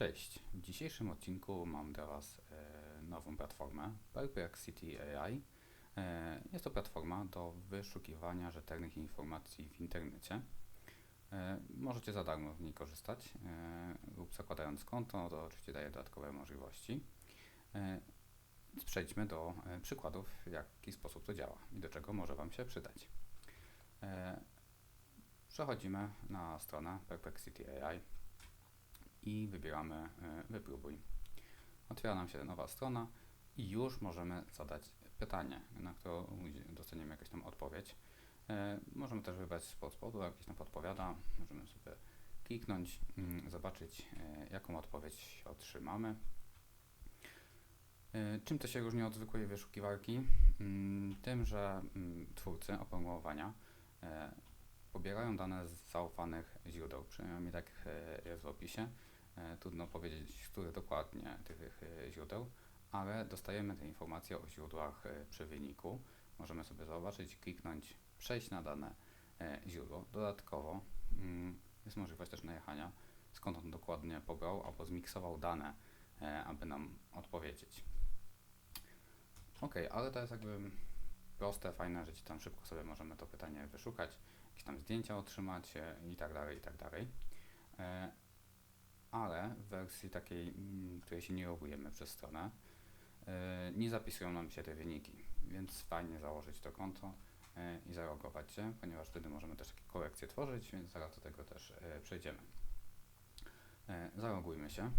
Cześć. W dzisiejszym odcinku mam dla Was e, nową platformę Perplexity AI. E, jest to platforma do wyszukiwania rzetelnych informacji w internecie. E, możecie za darmo w niej korzystać lub zakładając konto, to oczywiście daje dodatkowe możliwości. Więc przejdźmy do przykładów, w jaki sposób to działa i do czego może Wam się przydać. Przechodzimy na stronę Perplexity AI i wybieramy e, wypróbuj. Otwiera nam się nowa strona i już możemy zadać pytanie, na które dostaniemy jakąś tam odpowiedź. E, Możemy też wybrać spod spodu, jakieś tam podpowiada. Możemy sobie kliknąć, mm, zobaczyć e, jaką odpowiedź otrzymamy. Czym to się różni od zwykłej wyszukiwarki? Mm, Tym, że mm, twórcy oprogramowania pobierają dane z zaufanych źródeł, przynajmniej tak jest w opisie. E, Trudno powiedzieć, które dokładnie tych e, źródeł, ale dostajemy te informacje o źródłach e, przy wyniku. Możemy sobie zobaczyć, kliknąć, przejść na dane źródło. Dodatkowo mm, jest możliwość też najechania, skąd on dokładnie pobrał albo zmiksował dane, aby nam odpowiedzieć. Ok, ale to jest jakby proste, fajne, że ci tam szybko sobie możemy to pytanie wyszukać, jakieś tam zdjęcia otrzymać i tak dalej, i tak dalej. Ale w wersji takiej, mm, której się nie logujemy przez stronę, e, nie zapisują nam się te wyniki, więc fajnie założyć to konto e, i zalogować się, ponieważ wtedy możemy też takie korekcje tworzyć, więc zaraz do tego też e, przejdziemy. Zalogujmy się.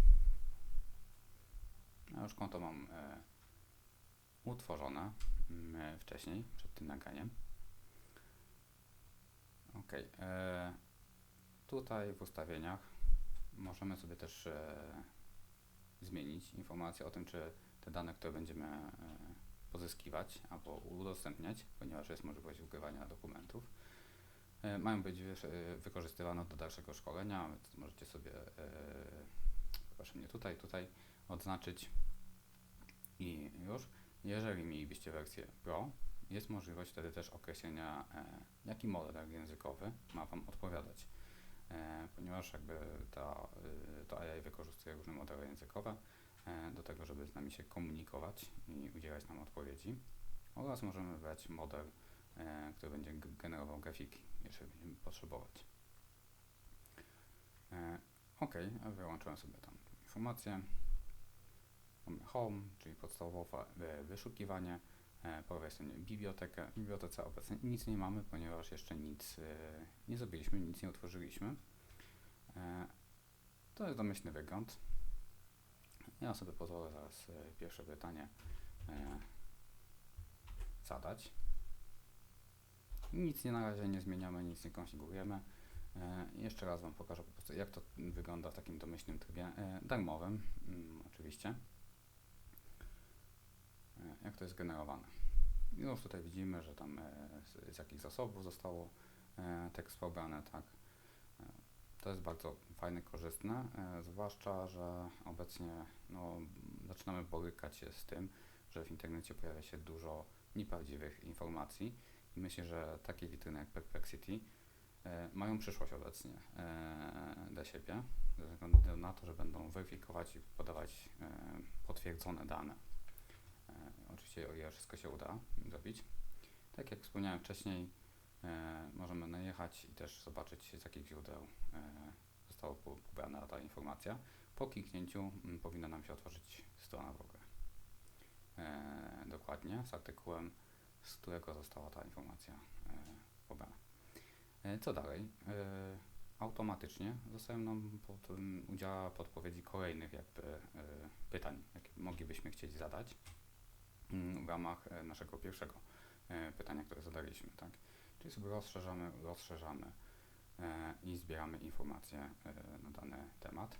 Ja już konto mam utworzone mm, wcześniej, przed tym nagraniem. Ok. Tutaj w ustawieniach możemy sobie też e, zmienić informacje o tym, czy te dane, które będziemy e, pozyskiwać albo udostępniać, ponieważ jest możliwość ukrywania dokumentów, e, mają być wykorzystywane do dalszego szkolenia, możecie sobie, proszę mnie tutaj, tutaj odznaczyć i już. Jeżeli mielibyście wersję Pro, jest możliwość wtedy też określenia, jaki model językowy ma Wam odpowiadać. E, ponieważ jakby ta, y, to AI wykorzystuje różne modele językowe e, do tego, żeby z nami się komunikować i udzielać nam odpowiedzi. Oraz możemy wybrać model, e, który będzie generował grafiki, jeżeli będziemy potrzebować. Ok, wyłączyłem sobie tam informacje. Mamy Home, czyli podstawowe wyszukiwanie. E, Po lewej stronie bibliotekę. W bibliotece obecnie nic nie mamy, ponieważ jeszcze nic e, nie zrobiliśmy, nic nie utworzyliśmy. E, To jest domyślny wygląd. Ja sobie pozwolę zaraz pierwsze pytanie zadać. Nic nie na razie nie zmieniamy, nic nie konfigurujemy. Jeszcze raz Wam pokażę po prostu, jak to wygląda w takim domyślnym trybie darmowym, mm, oczywiście. Jak to jest generowane. I Już tutaj widzimy, że tam e, z, z jakich zasobów zostało e, tekst pobrany, tak. E, To jest bardzo fajne, korzystne, zwłaszcza, że obecnie no, zaczynamy borykać się z tym, że w internecie pojawia się dużo nieprawdziwych informacji i myślę, że takie witryny jak Perplexity mają przyszłość obecnie dla siebie, ze względu na to, że będą weryfikować i podawać potwierdzone dane. E, oczywiście o wszystko się uda zrobić. Tak jak wspomniałem wcześniej, e, możemy najechać i też zobaczyć z jakich źródeł e, została po- pobrana ta informacja. Po kliknięciu m, powinna nam się otworzyć strona w ogóle. Dokładnie z artykułem, z którego została ta informacja pobrana. Co dalej? Automatycznie zostają nam pod, m, udziała podpowiedzi kolejnych jakby pytań, jakie moglibyśmy chcieć zadać mm, w ramach e, naszego pierwszego e, pytania, które zadaliśmy, tak? Czyli sobie rozszerzamy, rozszerzamy e, i zbieramy informacje na dany temat.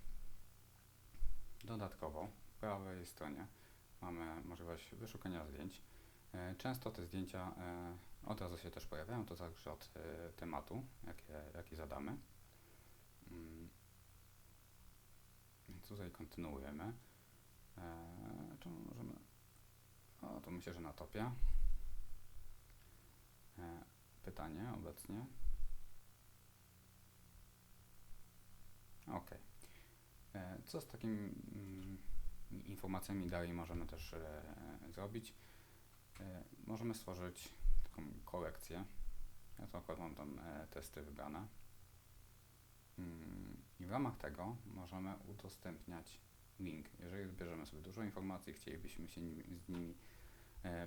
Dodatkowo w prawej stronie mamy możliwość wyszukania zdjęć. Często te zdjęcia od razu się też pojawiają, to zależy od tematu, jakie, jaki zadamy. Mm. Tutaj kontynuujemy. Czy możemy o, to myślę, że na topie. E, pytanie obecnie. Ok. E, co z takimi mm, informacjami dalej możemy też e, zrobić? E, możemy stworzyć taką kolekcję. Ja to akurat mam tam e, testy wybrane. Mm, I w ramach tego możemy udostępniać link. Jeżeli zbierzemy sobie dużo informacji, chcielibyśmy się nimi, z nimi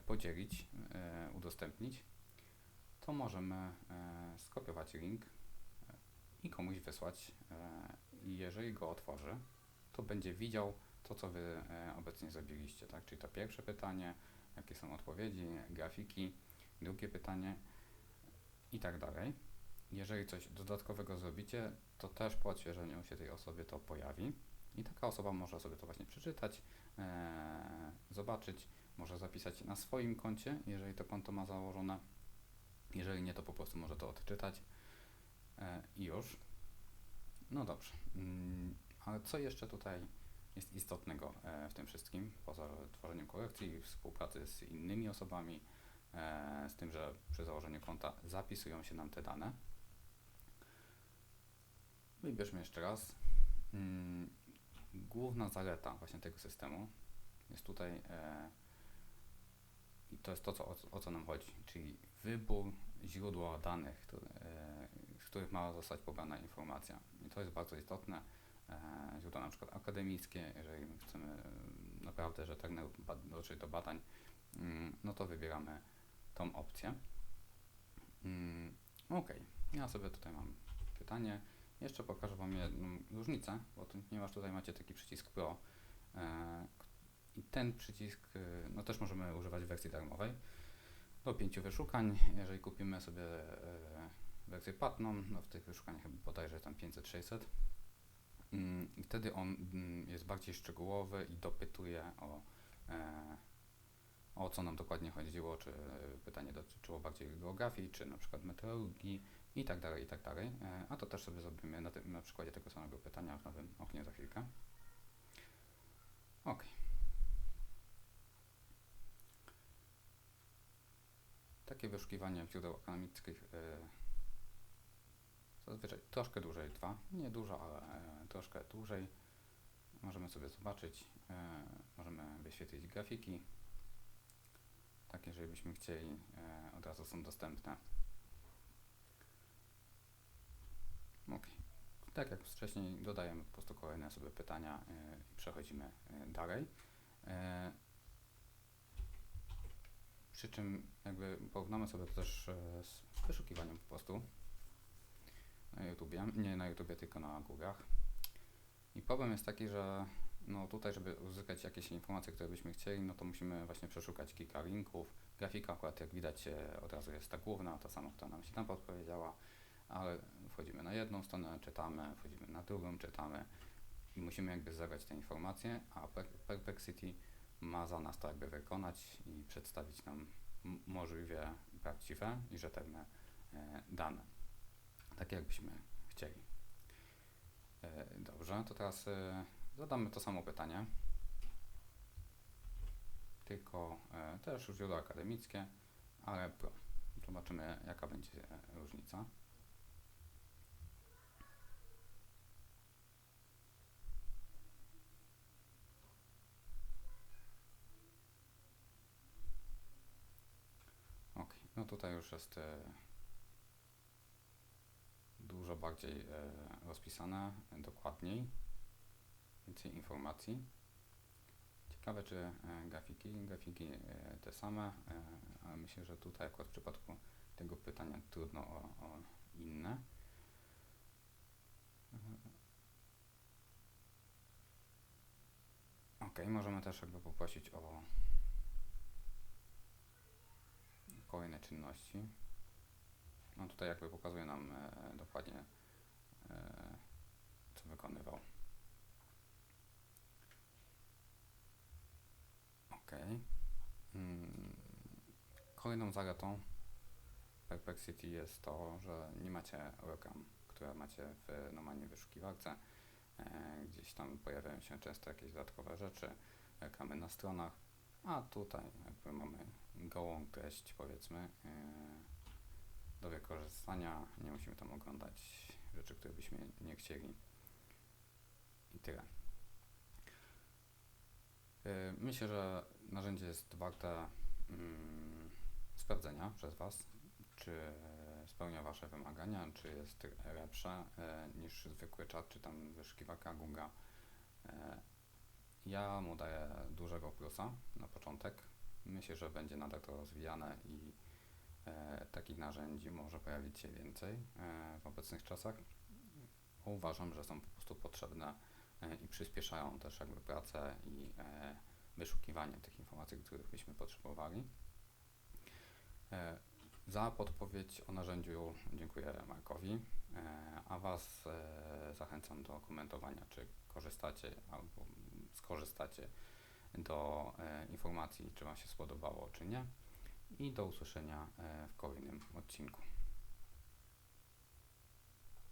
podzielić, e, udostępnić, to możemy e, skopiować link e, i komuś wysłać. E, I jeżeli go otworzy, to będzie widział to, co Wy e, obecnie zrobiliście. Tak? Czyli to pierwsze pytanie, jakie są odpowiedzi, grafiki, drugie pytanie i tak dalej. Jeżeli coś dodatkowego zrobicie, to też po odświeżeniu się tej osobie to pojawi. I taka osoba może sobie to właśnie przeczytać, e, zobaczyć, może zapisać na swoim koncie, jeżeli to konto ma założone. Jeżeli nie, to po prostu może to odczytać e, i już. No dobrze. Mm, ale co jeszcze tutaj jest istotnego e, w tym wszystkim, poza tworzeniem kolekcji współpracy z innymi osobami, e, z tym, że przy założeniu konta zapisują się nam te dane. Wybierzmy jeszcze raz. Mm, Główna zaleta właśnie tego systemu jest tutaj i to jest to, co, o, o co nam chodzi, czyli wybór źródła danych, które, e, z których ma zostać pobrana informacja. I to jest bardzo istotne. E, źródła na przykład akademickie, jeżeli chcemy e, naprawdę rzetelnie bad- dotrzeć do badań, mm, no to wybieramy tą opcję. Mm, ok, ja sobie tutaj mam pytanie. Jeszcze pokażę Wam jedną różnicę, bo ponieważ tutaj macie taki przycisk Pro i ten przycisk e, no też możemy używać w wersji darmowej do pięciu wyszukań. Jeżeli kupimy sobie e, wersję płatną, no w tych wyszukaniach chyba bodajże tam 500-600 mm, i wtedy on mm, jest bardziej szczegółowy i dopytuje o, e, o co nam dokładnie chodziło, czy pytanie dotyczyło bardziej geografii, czy na przykład meteorologii i tak dalej, i tak dalej. E, A to też sobie zrobimy na, tym, na przykładzie tego samego pytania w nowym oknie za chwilkę. Ok. Takie wyszukiwanie źródeł akademickich e, zazwyczaj troszkę dłużej trwa. Nie dużo, ale e, troszkę dłużej. Możemy sobie zobaczyć, e, możemy wyświetlić grafiki. Takie, jeżeli byśmy chcieli, od razu są dostępne. Ok. Tak jak wcześniej dodajemy po prostu kolejne sobie pytania i przechodzimy dalej. Przy czym jakby porównamy sobie to też e, z wyszukiwaniem po prostu na YouTubie, nie na YouTubie, tylko na Google'ach. I problem jest taki, że no tutaj, żeby uzyskać jakieś informacje, które byśmy chcieli, no to musimy właśnie przeszukać kilka linków. Grafika akurat jak widać e, od razu jest ta główna, ta sama, która nam się tam podpowiedziała, ale wchodzimy na jedną stronę, czytamy, wchodzimy na drugą, czytamy i musimy jakby zebrać te informacje, a Per- Perplexity ma za nas to jakby wykonać i przedstawić nam możliwie prawdziwe i rzetelne e, dane. Takie jakbyśmy chcieli. E, dobrze, to teraz e, zadamy to samo pytanie. Tylko też źródła akademickie, ale pro. Zobaczymy jaka będzie różnica. Ok, no tutaj już jest e, dużo bardziej e, rozpisane, dokładniej, więcej informacji. Ciekawe, czy e, grafiki, grafiki te same, ale myślę, że tutaj akurat w przypadku tego pytania trudno o, o inne. Ok, możemy też jakby poprosić o kolejne czynności. No tutaj jakby pokazuje nam e, dokładnie e, co wykonywał. Ok. Mm, kolejną zaletą Perplexity jest to, że nie macie reklam, które macie w normalnej wyszukiwarce. E, gdzieś tam pojawiają się często jakieś dodatkowe rzeczy, reklamy na stronach, a tutaj jakby mamy gołą treść powiedzmy e, do wykorzystania. Nie musimy tam oglądać rzeczy, które byśmy nie chcieli. I tyle. Y, Myślę, że narzędzie jest warte mm, sprawdzenia przez Was, czy spełnia Wasze wymagania, czy jest lepsze e, niż zwykły czat, czy tam wyszukiwarka Google. E, Ja mu daję dużego plusa na początek. Myślę, że będzie nadal to rozwijane i e, takich narzędzi może pojawić się więcej e, w obecnych czasach. Uważam, że są po prostu potrzebne e, i przyspieszają też jakby pracę i e, wyszukiwanie tych informacji, których byśmy potrzebowali. E, Za podpowiedź o narzędziu dziękuję Markowi, e, a Was zachęcam do komentowania, czy korzystacie albo skorzystacie do e, informacji, czy Wam się spodobało, czy nie. I do usłyszenia e, w kolejnym odcinku.